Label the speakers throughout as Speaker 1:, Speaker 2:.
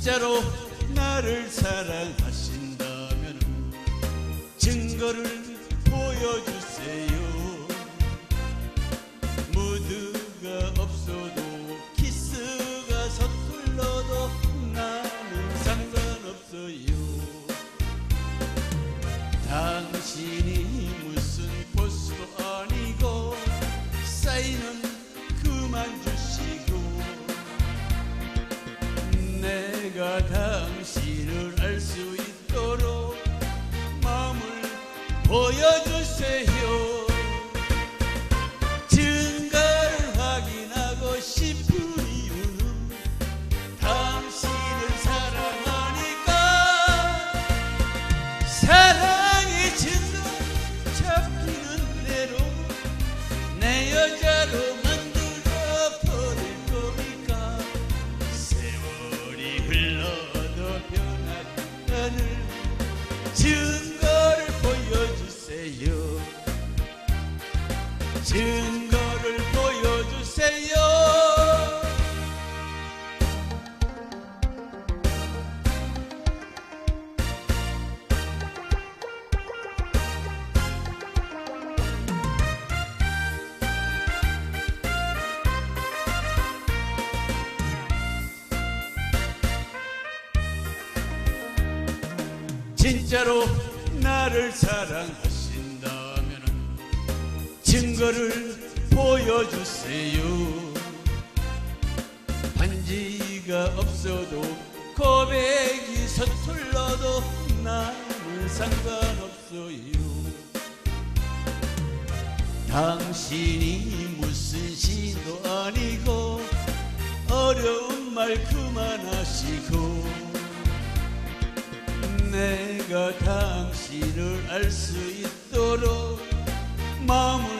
Speaker 1: 진짜로 나를 사랑하신다면 증거를 보여주세요. 무드가 없어도 키스가 서툴러도 나는 상관없어요. 당신이 보여주세요. 증거를 확인하고 싶은 이유는 당신을 사랑하니까. 사랑의 증거 잡히는 대로 내 여자로 만들어 버릴 거니까. 세월이 흘러도 변하지 않을 증 증거를 보여주세요. 진짜로 나를 사랑하신다면 증거를 보여주세요. 반지가 없어도 고백이 서툴러도 나는 상관없어요. 당신이 무슨 신도 아니고 어려운 말 그만하시고 내가 당신을 알 수 있도록 마음을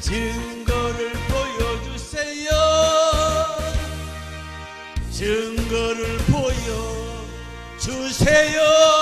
Speaker 1: 증거를 보여주세요. 증거를 보여주세요